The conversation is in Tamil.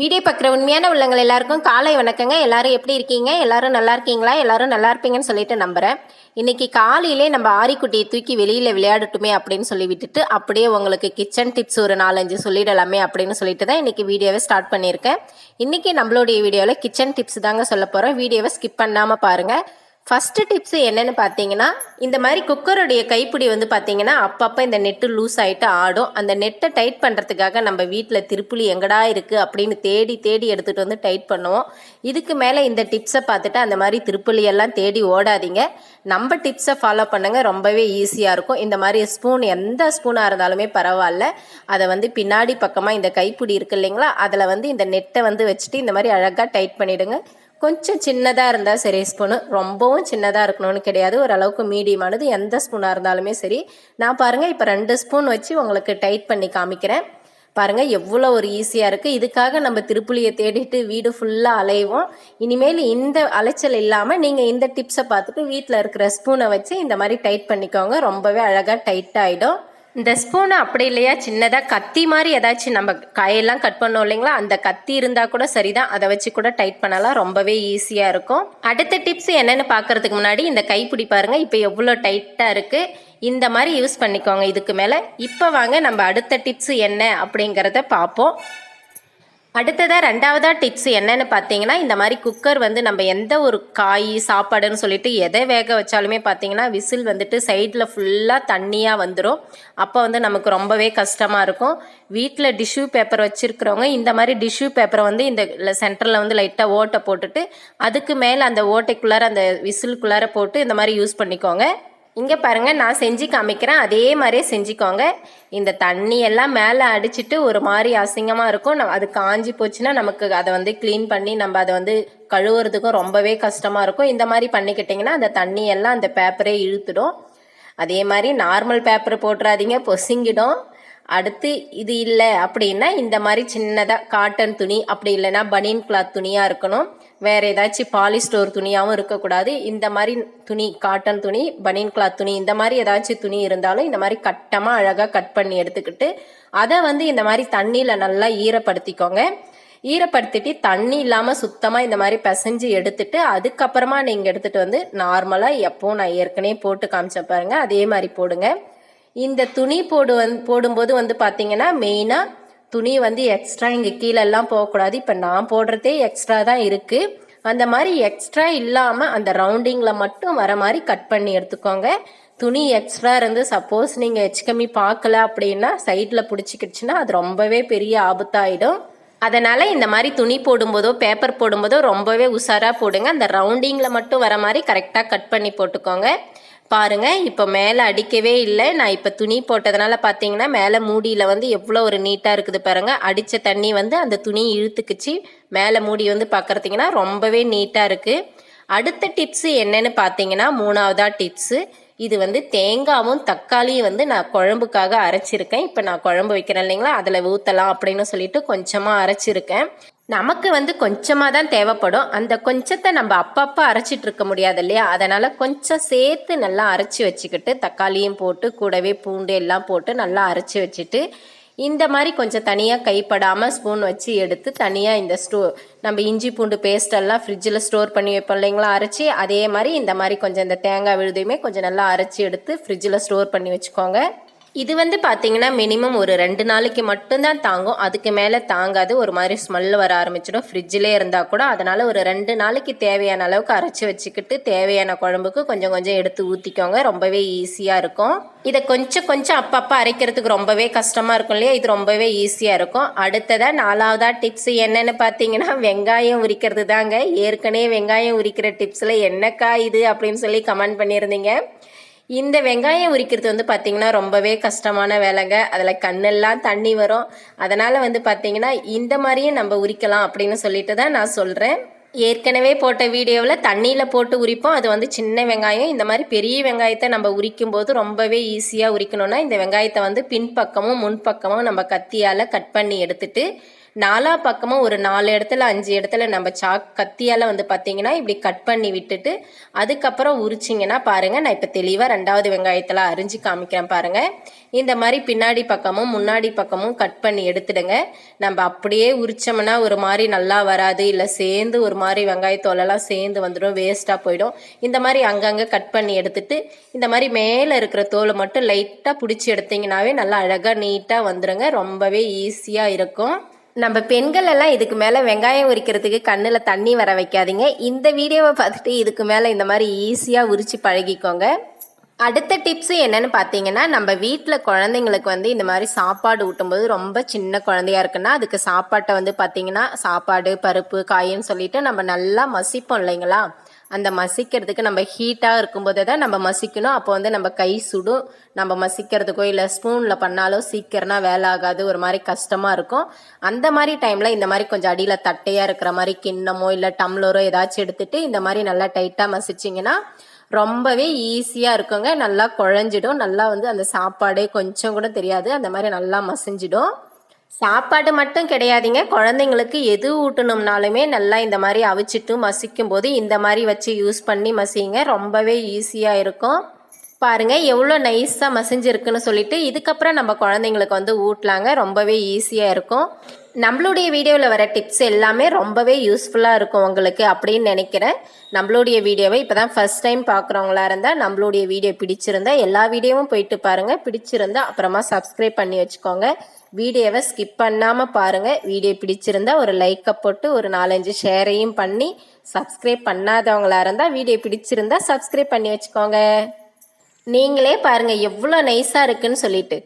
வீடியோ பார்க்குற உண்மையான உள்ளங்கள் எல்லாருக்கும் காலை வணக்கங்க. எல்லாரும் எப்படி இருக்கீங்க? எல்லாரும் நல்லா இருக்கீங்களா? எல்லாரும் நல்லா இருப்பீங்கன்னு சொல்லிட்டு நம்புறேன். இன்னைக்கு காலையிலே நம்ம ஆரிக்குட்டியை தூக்கி வெளியில் விளையாடட்டுமே அப்படின்னு சொல்லி விட்டுட்டு அப்படியே உங்களுக்கு கிச்சன் டிப்ஸ் ஒரு நாலஞ்சு சொல்லிடலாமே அப்படின்னு சொல்லிட்டு தான் இன்னைக்கு வீடியோவை ஸ்டார்ட் பண்ணியிருக்கேன். இன்னைக்கு நம்மளுடைய வீடியோவில் கிச்சன் டிப்ஸ் தாங்க சொல்ல போகிறோம் வீடியோவை ஸ்கிப் பண்ணாமல் பாருங்கள் ஃபஸ்ட்டு டிப்ஸு என்னென்னு பார்த்தீங்கன்னா இந்த மாதிரி குக்கருடைய கைப்பிடி வந்து பார்த்தீங்கன்னா அப்பப்போ இந்த நெட்டு லூஸ் ஆகிட்டு ஆடும். அந்த நெட்டை டைட் பண்ணுறதுக்காக நம்ம வீட்டில் திருப்புளி எங்கடா இருக்குது அப்படின்னு தேடி தேடி எடுத்துகிட்டு வந்து டைட் பண்ணுவோம். இதுக்கு மேலே இந்த டிப்ஸை பார்த்துட்டு அந்த மாதிரி திருப்புளி எல்லாம் தேடி ஓடாதீங்க. நம்ம டிப்ஸை ஃபாலோ பண்ணுங்கள் ரொம்பவே ஈஸியாக இருக்கும். இந்த மாதிரி ஸ்பூன் எந்த ஸ்பூனாக இருந்தாலுமே பரவாயில்ல. அதை வந்து பின்னாடி பக்கமாக இந்த கைப்பிடி இருக்கு இல்லைங்களா? அதில் வந்து இந்த நெட்டை வந்து வச்சுட்டு இந்த மாதிரி அழகாக டைட் பண்ணிவிடுங்க கொஞ்சம் சின்னதாக இருந்தால் சரி ஸ்பூனு ரொம்பவும் சின்னதாக இருக்கணும்னு கிடையாது. ஓரளவுக்கு மீடியமானது எந்த ஸ்பூனாக இருந்தாலுமே சரி. நான் பாருங்கள் இப்போ ரெண்டு ஸ்பூன் வச்சு உங்களுக்கு டைட் பண்ணி காமிக்கிறேன். பாருங்கள் எவ்வளோ ஒரு ஈஸியாக இருக்குது இதுக்காக நம்ம திருப்புளியை தேடிட்டு வீடு ஃபுல்லாக அலைவோம். இனிமேல் இந்த அலைச்சல் இல்லாமல் நீங்கள் இந்த டிப்ஸை பார்த்துட்டு வீட்டில் இருக்கிற ஸ்பூனை வச்சு இந்த மாதிரி டைட் பண்ணிக்கோங்க. ரொம்பவே அழகாக டைட் ஆகிடும் இந்த ஸ்பூனை அப்படி இல்லையா? சின்னதாக கத்தி மாதிரி ஏதாச்சும் நம்ம காயெல்லாம் கட் பண்ணோம் இல்லைங்களா? அந்த கத்தி இருந்தால் கூட சரிதான். அதை வச்சு கூட டைட் பண்ணலாம். ரொம்பவே ஈஸியாக இருக்கும். அடுத்த டிப்ஸ் என்னென்னு பார்க்கறதுக்கு முன்னாடி இந்த கைப்பிடி பாருங்கள் இப்போ எவ்வளோ டைட்டாக இருக்குது இந்த மாதிரி யூஸ் பண்ணிக்கோங்க. இதுக்கு மேலே. இப்போ வாங்க. நம்ம அடுத்த டிப்ஸ் என்ன அப்படிங்கிறத பார்ப்போம். அடுத்ததாக ரெண்டாவதாக டிப்ஸ் என்னென்னு பார்த்தீங்கன்னா இந்த மாதிரி குக்கர் வந்து நம்ம எந்த ஒரு காய் சாப்பாடுன்னு சொல்லிட்டு எதை வேக வச்சாலுமே பார்த்தீங்கன்னா விசில் வந்துட்டு சைடில் ஃபுல்லாக தண்ணியாக வந்துடும் அப்போ வந்து நமக்கு ரொம்பவே கஷ்டமாக இருக்கும். வீட்டில் டிஷ்யூ பேப்பர் வச்சுருக்கிறவங்க இந்த மாதிரி டிஷ்யூ பேப்பரை வந்து இந்த சென்டரில் வந்து லைட்டாக ஓட்டை போட்டுட்டு அதுக்கு மேலே அந்த ஓட்டைக்குள்ளார அந்த விசிலுக்குள்ளார போட்டு இந்த மாதிரி யூஸ் பண்ணிக்கோங்க. இங்கே பாருங்கள் நான் செஞ்சு காமிக்கிறேன். அதே மாதிரியே செஞ்சுக்கோங்க. இந்த தண்ணி எல்லாம் மேலே அடிச்சிட்டு ஒரு மாதிரி அசிங்கமாக இருக்கும். அது காஞ்சி போச்சுன்னா நமக்கு அதை வந்து க்ளீன் பண்ணி நம்ம அதை வந்து கழுவுறதுக்கும் ரொம்பவே கஷ்டமாக இருக்கும். இந்த மாதிரி பண்ணிக்கிட்டிங்கன்னா அந்த தண்ணி எல்லாம் அந்த பேப்பரே இழுத்துடும். அதே மாதிரி நார்மல் பேப்பர் போட்டுறாதீங்க பொசுங்கிடும். அடுத்து இது இல்லை அப்படின்னா இந்த மாதிரி சின்னதாக காட்டன் துணி அப்படி இல்லைன்னா பனியன் கிளாத் துணியாக இருக்கணும். வேறு ஏதாச்சும் பாலிஸ்டோர் துணியாகவும் இருக்கக்கூடாது. இந்த மாதிரி துணி காட்டன் துணி பனியன் கிளாத் துணி இந்த மாதிரி ஏதாச்சும் துணி இருந்தாலும் இந்த மாதிரி கட்டமாக அழகாக கட் பண்ணி எடுத்துக்கிட்டு அதை வந்து இந்த மாதிரி தண்ணியில் நல்லா ஈரப்படுத்திக்கோங்க. ஈரப்படுத்திட்டு தண்ணி இல்லாமல் சுத்தமாக இந்த மாதிரி பிசைஞ்சு எடுத்துட்டு அதுக்கப்புறமா நீங்கள் எடுத்துகிட்டு வந்து நார்மலாக எப்போவும் நான் ஏற்கனவே போட்டு காமிச்ச பாருங்கள் அதே மாதிரி போடுங்க. இந்த துணி போடு வந்து போடும்போது வந்து பார்த்தீங்கன்னா மெயினாக துணி வந்து எக்ஸ்ட்ரா இங்கே கீழெல்லாம் போகக்கூடாது. இப்போ நான் போடுறதே எக்ஸ்ட்ரா தான் இருக்குது அந்த மாதிரி எக்ஸ்ட்ரா இல்லாமல் அந்த ரவுண்டிங்கில் மட்டும் வர மாதிரி கட் பண்ணி எடுத்துக்கோங்க. துணி எக்ஸ்ட்ரா இருந்து சப்போஸ் நீங்கள் எச்கம்மி பார்க்கல அப்படின்னா சைடில் பிடிச்சிக்கிடுச்சுன்னா அது ரொம்பவே பெரிய ஆபத்தாயிடும். அதனால் இந்த மாதிரி துணி போடும்போதோ பேப்பர் போடும்போதோ ரொம்பவே உஷாராக போடுங்க. அந்த ரவுண்டிங்கில் மட்டும் வர மாதிரி கரெக்டாக கட் பண்ணி போட்டுக்கோங்க. பாருங்க இப்போ மேலே அடிக்கவே இல்லை. நான் இப்போ துணி போட்டதுனால பார்த்தீங்கன்னா மேலே மூடியில் வந்து எவ்வளோ ஒரு நீட்டாக இருக்குது பாருங்க. அடித்த தண்ணி வந்து அந்த துணி இழுத்துக்குச்சு. மேலே மூடி வந்து பார்க்குறதுங்கன்னா ரொம்பவே நீட்டாக இருக்குது அடுத்த டிப்ஸு என்னன்னு பார்த்தீங்கன்னா மூணாவதா டிப்ஸு. இது வந்து தேங்காவும் தக்காளியும் வந்து நான் குழம்புக்காக அரைச்சிருக்கேன். இப்போ நான் குழம்பு வைக்கிறேன் இல்லைங்களா? அதில் ஊற்றலாம் அப்படின்னு சொல்லிட்டு கொஞ்சமாக அரைச்சிருக்கேன். நமக்கு வந்து கொஞ்சமாக தான் தேவைப்படும். அந்த கொஞ்சத்தை நம்ம அப்பப்போ அரைச்சிட்டு இருக்க முடியாது இல்லையா அதனால் கொஞ்சம் சேர்த்து நல்லா அரைச்சி வச்சுக்கிட்டு தக்காளியும் போட்டு கூடவே பூண்டு எல்லாம் போட்டு நல்லா அரைச்சி வச்சுட்டு இந்த மாதிரி கொஞ்சம் தனியாக கைப்படாமல் ஸ்பூன் வச்சு எடுத்து தனியாக இந்த ஸ்டோ நம்ம இஞ்சி பூண்டு பேஸ்டெல்லாம் ஃப்ரிட்ஜில் ஸ்டோர் பண்ணி வைப்போம் இல்லைங்களா? அரைச்சி அதே மாதிரி இந்த மாதிரி கொஞ்சம் இந்த தேங்காய் விழுதையுமே கொஞ்சம் நல்லா அரைச்சி எடுத்து ஃப்ரிட்ஜில் ஸ்டோர் பண்ணி வச்சுக்கோங்க. இது வந்து பார்த்தீங்கன்னா மினிமம் ஒரு ரெண்டு நாளைக்கு மட்டும்தான் தாங்கும். அதுக்கு மேலே தாங்காது. ஒரு மாதிரி ஸ்மெல் வர ஆரம்பிச்சிடும். ஃப்ரிட்ஜிலே இருந்தால் கூட அதனால் ஒரு ரெண்டு நாளைக்கு தேவையான அளவுக்கு அரைச்சி வச்சுக்கிட்டு தேவையான குழம்புக்கு கொஞ்சம் கொஞ்சம் எடுத்து ஊற்றிக்கோங்க ரொம்பவே ஈஸியாக இருக்கும். இதை கொஞ்சம் கொஞ்சம் அப்பப்போ அரைக்கிறதுக்கு ரொம்பவே கஷ்டமாக இருக்கும் இல்லையா? இது ரொம்பவே ஈஸியாக இருக்கும். அடுத்ததாக நாலாவதாக டிப்ஸ் என்னென்னு பார்த்தீங்கன்னா வெங்காயம் உரிக்கிறது தாங்க ஏற்கனவே வெங்காயம் உரிக்கிற டிப்ஸில் என்னக்கா இது அப்படின்னு சொல்லி கமெண்ட் பண்ணியிருந்தீங்க. இந்த வெங்காயம் உரிக்கிறது வந்து பார்த்திங்கன்னா ரொம்பவே கஷ்டமான வேலைங்க. அதில் கண்ணெல்லாம் தண்ணி வரும். அதனால் வந்து பார்த்திங்கன்னா இந்த மாதிரியும் நம்ம உரிக்கலாம் அப்படின்னு சொல்லிட்டு தான் நான் சொல்கிறேன் ஏற்கனவே போட்ட வீடியோவில் தண்ணியில் போட்டு உரிப்போம். அது வந்து சின்ன வெங்காயம். இந்த மாதிரி பெரிய வெங்காயத்தை நம்ம உரிக்கும் போது ரொம்பவே ஈஸியாக உரிக்கணும்னா இந்த வெங்காயத்தை வந்து பின்பக்கமும் முன்பக்கமும் நம்ம கத்தியால் கட் பண்ணி எடுத்துட்டு நாலா பக்கமும் ஒரு நாலு இடத்துல அஞ்சு இடத்துல நம்ம சாக் கத்தியால் வந்து பார்த்தீங்கன்னா இப்படி கட் பண்ணி விட்டுட்டு அதுக்கப்புறம் உரிச்சிங்கன்னா பாருங்கள் நான் இப்போ தெளிவாக ரெண்டாவது வெங்காயத்தில் அரிஞ்சு காமிக்கிறேன் பாருங்கள் இந்த மாதிரி பின்னாடி பக்கமும் முன்னாடி பக்கமும் கட் பண்ணி எடுத்துடுங்க. நம்ம அப்படியே உரிச்சோம்னா ஒரு மாதிரி நல்லா வராது இல்லை சேர்ந்து ஒரு மாதிரி வெங்காயத்தோலெல்லாம் சேர்ந்து வந்துடும் வேஸ்ட்டாக போயிடும். இந்த மாதிரி அங்கங்கே கட் பண்ணி எடுத்துட்டு இந்த மாதிரி மேலே இருக்கிற தோலை மட்டும் லைட்டாக பிடிச்சி எடுத்தீங்கன்னாவே நல்லா அழகாக நீட்டாக வந்துடுங்க ரொம்பவே ஈஸியாக இருக்கும். நம்ம பெண்கள் எல்லாம் இதுக்கு மேலே வெங்காயம் உரிக்கிறதுக்கு கண்ணில் தண்ணி வர வைக்காதீங்க. இந்த வீடியோவை பார்த்துட்டு இதுக்கு மேலே இந்த மாதிரி ஈஸியாக உரிச்சு பழகிக்கோங்க. அடுத்த டிப்ஸு என்னன்னு பார்த்தீங்கன்னா நம்ம வீட்டில் குழந்தைங்களுக்கு வந்து இந்த மாதிரி சாப்பாடு ஊட்டும்போது ரொம்ப சின்ன குழந்தையா இருக்குன்னா அதுக்கு சாப்பாட்டை வந்து பார்த்தீங்கன்னா சாப்பாடு பருப்பு காயின்னு சொல்லிட்டு நம்ம நல்லா மசிப்போம் இல்லைங்களா? அந்த மசிக்கிறதுக்கு நம்ம ஹீட்டாக இருக்கும்போது தான் நம்ம மசிக்கணும். அப்போ வந்து நம்ம கை சுடும். நம்ம மசிக்கிறதுக்கோ இல்லை ஸ்பூனில் பண்ணாலோ சீக்கிரம்னா வேலை ஆகாது. ஒரு மாதிரி கஷ்டமாக இருக்கும். அந்த மாதிரி டைமில் இந்த மாதிரி கொஞ்சம் அடியில் தட்டையாக இருக்கிற மாதிரி கிண்ணமோ இல்லை டம்ளரோ ஏதாச்சும் எடுத்துட்டு இந்த மாதிரி நல்லா டைட்டாக மசிச்சிங்கன்னா ரொம்பவே ஈஸியாக இருக்குங்க. நல்லா குழஞ்சிடும். நல்லா வந்து அந்த சாப்பாடே கொஞ்சம் கூட தெரியாது. அந்த மாதிரி நல்லா மசிஞ்சிடும். சாப்பாடு மட்டும் கிடையாதுங்க. குழந்தைங்களுக்கு எது ஊட்டணும்னாலுமே நல்லா இந்த மாதிரி அவிச்சிட்டு மசிக்கும் போது இந்த மாதிரி வச்சு யூஸ் பண்ணி மசிங்க. ரொம்பவே ஈஸியாக இருக்கும். பாருங்கள் எவ்வளோ நைஸாக மசிஞ்சிருக்குன்னு சொல்லிட்டு இதுக்கப்புறம் நம்ம குழந்தைங்களுக்கு வந்து ஊட்டலாங்க. ரொம்பவே ஈஸியாக இருக்கும். நம்மளுடைய வீடியோவில் வர டிப்ஸ் எல்லாமே ரொம்பவே யூஸ்ஃபுல்லாக இருக்கும் உங்களுக்கு அப்படின்னு நினைக்கிறேன். நம்மளுடைய வீடியோவை இப்போ தான் ஃபஸ்ட் டைம் பார்க்குறவங்களா இருந்தால் நம்மளுடைய வீடியோ பிடிச்சிருந்தா எல்லா வீடியோவும் போயிட்டு பாருங்கள் பிடிச்சிருந்தா அப்புறமா சப்ஸ்கிரைப் பண்ணி வச்சுக்கோங்க. வீடியோவை ஸ்கிப் பண்ணாமல் பாருங்கள் வீடியோ பிடிச்சிருந்தா ஒரு லைக்கை போட்டு ஒரு நாலஞ்சு ஷேரையும் பண்ணி சப்ஸ்கிரைப் பண்ணாதவங்களா இருந்தால் வீடியோ பிடிச்சிருந்தா சப்ஸ்கிரைப் பண்ணி வச்சுக்கோங்க. நீங்களே பாருங்கள் எவ்வளோ நைஸாக இருக்குன்னு சொல்லிட்டு.